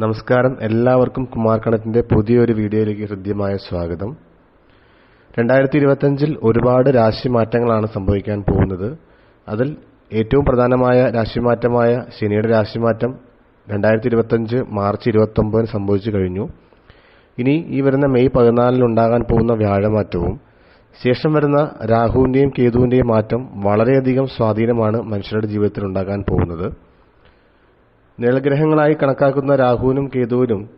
നമസ്കാരം. എല്ലാവർക്കും കുമാർ കണത്തിന്റെ പുതിയൊരു വീഡിയോയിലേക്ക് ഹൃദ്യമായ സ്വാഗതം. രണ്ടായിരത്തി ഇരുപത്തഞ്ചിൽ ഒരുപാട് രാശിമാറ്റങ്ങളാണ് സംഭവിക്കാൻ പോകുന്നത്. അതിൽ ഏറ്റവും പ്രധാനമായ രാശിമാറ്റമായ ശനിയുടെ രാശിമാറ്റം രണ്ടായിരത്തി ഇരുപത്തഞ്ച് മാർച്ച് ഇരുപത്തൊമ്പതിന് സംഭവിച്ചു കഴിഞ്ഞു. ഇനി ഈ വരുന്ന മെയ് പതിനാലിനുണ്ടാകാൻ പോകുന്ന വ്യാഴമാറ്റവും ശേഷം വരുന്ന രാഹുവിന്റെയും കേതുവിന്റെയും മാറ്റം വളരെയധികം സ്വാധീനമാണ് മനുഷ്യരുടെ ജീവിതത്തിൽ ഉണ്ടാകാൻ പോകുന്നത്. നിഴൽഗ്രഹങ്ങളായി കണക്കാക്കുന്ന രാഹുവിനും കേതുവിനും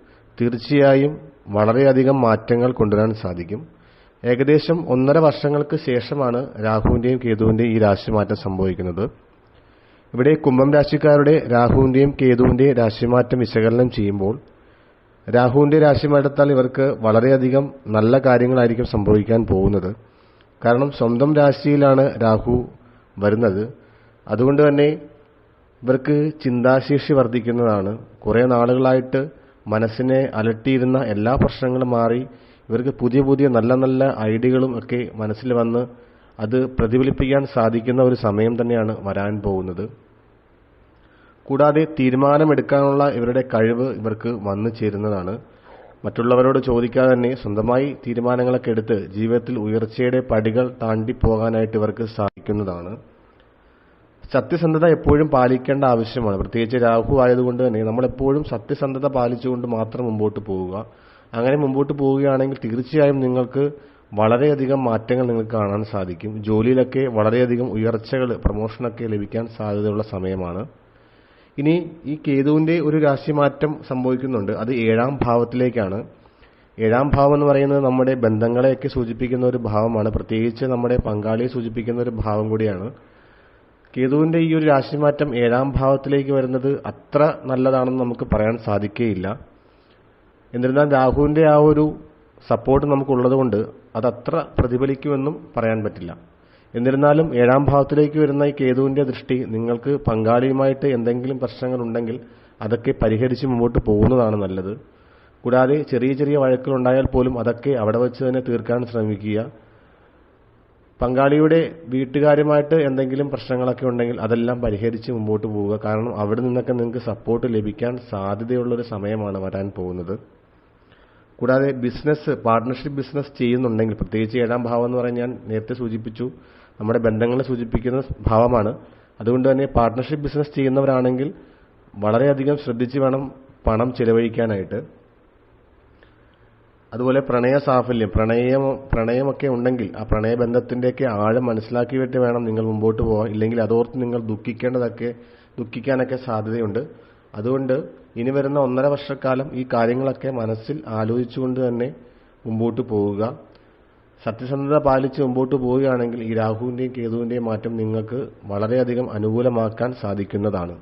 തീർച്ചയായും വളരെയധികം മാറ്റങ്ങൾ കൊണ്ടുവരാൻ സാധിക്കും. ഏകദേശം ഒന്നര വർഷങ്ങൾക്ക് ശേഷമാണ് രാഹുവിന്റെയും കേതുവിന്റെയും ഈ രാശിമാറ്റം സംഭവിക്കുന്നത്. ഇവിടെ കുംഭം രാശിക്കാരുടെ രാഹുവിന്റെയും കേതുവിന്റെയും രാശിമാറ്റം വിശകലനം ചെയ്യുമ്പോൾ രാഹുവിന്റെ രാശിമാറ്റത്താൽ ഇവർക്ക് വളരെയധികം നല്ല കാര്യങ്ങളായിരിക്കും സംഭവിക്കാൻ പോകുന്നത്. കാരണം സ്വന്തം രാശിയിലാണ് രാഹു വരുന്നത്. അതുകൊണ്ട് തന്നെ ഇവർക്ക് ചിന്താശേഷി വർദ്ധിക്കുന്നതാണ്. കുറേ നാളുകളായിട്ട് മനസ്സിനെ അലട്ടിയിരുന്ന എല്ലാ പ്രശ്നങ്ങളും മാറി ഇവർക്ക് പുതിയ പുതിയ നല്ല നല്ല ഐഡിയകളും ഒക്കെ മനസ്സിൽ വന്ന് അത് പ്രതിഫലിപ്പിക്കാൻ സാധിക്കുന്ന ഒരു സമയം തന്നെയാണ് വരാൻ പോകുന്നത്. കൂടാതെ തീരുമാനമെടുക്കാനുള്ള ഇവരുടെ കഴിവ് ഇവർക്ക് വന്നു ചേരുന്നതാണ്. മറ്റുള്ളവരോട് ചോദിക്കാതെ തന്നെ സ്വന്തമായി തീരുമാനങ്ങളൊക്കെ എടുത്ത് ജീവിതത്തിൽ ഉയർച്ചയുടെ പടികൾ താണ്ടി പോകാനായിട്ട് ഇവർക്ക് സാധിക്കുന്നതാണ്. സത്യസന്ധത എപ്പോഴും പാലിക്കേണ്ട ആവശ്യമാണ്. പ്രത്യേകിച്ച് രാഹു ആയതുകൊണ്ട് തന്നെ നമ്മളെപ്പോഴും സത്യസന്ധത പാലിച്ചുകൊണ്ട് മാത്രം മുമ്പോട്ട് പോവുക. അങ്ങനെ മുമ്പോട്ട് പോവുകയാണെങ്കിൽ തീർച്ചയായും നിങ്ങൾക്ക് വളരെയധികം മാറ്റങ്ങൾ നിങ്ങൾക്ക് കാണാൻ സാധിക്കും. ജോലിയിലൊക്കെ വളരെയധികം ഉയർച്ചകൾ പ്രൊമോഷനൊക്കെ ലഭിക്കാൻ സാധ്യതയുള്ള സമയമാണ്. ഇനി ഈ കേതുവിന്റെ ഒരു രാശിമാറ്റം സംഭവിക്കുന്നുണ്ട്. അത് ഏഴാം ഭാവത്തിലേക്കാണ്. ഏഴാം ഭാവം എന്ന് പറയുന്നത് നമ്മുടെ ബന്ധങ്ങളെയൊക്കെ സൂചിപ്പിക്കുന്ന ഒരു ഭാവമാണ്. പ്രത്യേകിച്ച് നമ്മുടെ പങ്കാളിയെ സൂചിപ്പിക്കുന്ന ഒരു ഭാവം കൂടിയാണ്. കേതുവിന്റെ ഈ ഒരു രാശിമാറ്റം ഏഴാം ഭാവത്തിലേക്ക് വരുന്നത് അത്ര നല്ലതാണെന്ന് നമുക്ക് പറയാൻ സാധിക്കുകയില്ല എന്നിരുന്നാൽ രാഹുവിന്റെ ആ ഒരു സപ്പോർട്ട് നമുക്കുള്ളതുകൊണ്ട് അത് അത്ര പ്രതിഫലിക്കുമെന്നും പറയാൻ പറ്റില്ല. എന്നിരുന്നാലും ഏഴാം ഭാവത്തിലേക്ക് വരുന്ന ഈ കേതുവിന്റെ ദൃഷ്ടി നിങ്ങൾക്ക് പങ്കാളിയുമായിട്ട് എന്തെങ്കിലും പ്രശ്നങ്ങൾ ഉണ്ടെങ്കിൽ അതൊക്കെ പരിഹരിച്ച് മുമ്പോട്ട് പോകുന്നതാണ് നല്ലത്. കൂടാതെ ചെറിയ ചെറിയ വഴക്കുകൾ ഉണ്ടായാൽ പോലും അതൊക്കെ അവിടെ വെച്ച് തന്നെ തീർക്കാൻ ശ്രമിക്കുക. പങ്കാളിയുടെ വീട്ടുകാരുമായിട്ട് എന്തെങ്കിലും പ്രശ്നങ്ങളൊക്കെ ഉണ്ടെങ്കിൽ അതെല്ലാം പരിഹരിച്ച് മുമ്പോട്ട് പോവുക. കാരണം അവിടെ നിന്നൊക്കെ നിങ്ങൾക്ക് സപ്പോർട്ട് ലഭിക്കാൻ സാധ്യതയുള്ളൊരു സമയമാണ് വരാൻ പോകുന്നത്. കൂടാതെ ബിസിനസ് പാർട്ട്ണർഷിപ്പ് ബിസിനസ് ചെയ്യുന്നുണ്ടെങ്കിൽ പ്രത്യേകിച്ച് ഏഴാം ഭാവം എന്ന് പറഞ്ഞാൽ ഞാൻ നേരത്തെ സൂചിപ്പിച്ചു നമ്മുടെ ബന്ധങ്ങളെ സൂചിപ്പിക്കുന്ന ഭാവമാണ്. അതുകൊണ്ട് തന്നെ പാർട്ട്ണർഷിപ്പ് ബിസിനസ് ചെയ്യുന്നവരാണെങ്കിൽ വളരെയധികം ശ്രദ്ധിച്ച് വേണം പണം ചിലവഴിക്കാനായിട്ട്. അതുപോലെ പ്രണയ സാഫല്യം പ്രണയം പ്രണയമൊക്കെ ഉണ്ടെങ്കിൽ ആ പ്രണയബന്ധത്തിന്റെയൊക്കെ ആഴം മനസ്സിലാക്കി മനസ്സിലാക്കിയിട്ട് വേണം നിങ്ങൾ മുമ്പോട്ട് പോകാൻ ഇല്ലെങ്കിൽ അതോർത്ത് നിങ്ങൾ ദുഃഖിക്കേണ്ടതൊക്കെ ദുഃഖിക്കാനൊക്കെ സാധ്യതയുണ്ട്. അതുകൊണ്ട് ഇനി വരുന്ന ഒന്നര വർഷക്കാലം ഈ കാര്യങ്ങളൊക്കെ മനസ്സിൽ ആലോചിച്ചുകൊണ്ട് തന്നെ മുമ്പോട്ട് പോവുക. സത്യസന്ധത പാലിച്ച് മുമ്പോട്ട് പോവുകയാണെങ്കിൽ ഈ രാഹുവിന്റെയും കേതുവിന്റെയും മാറ്റം നിങ്ങൾക്ക് വളരെയധികം അനുകൂലമാക്കാൻ സാധിക്കുന്നതാണ്.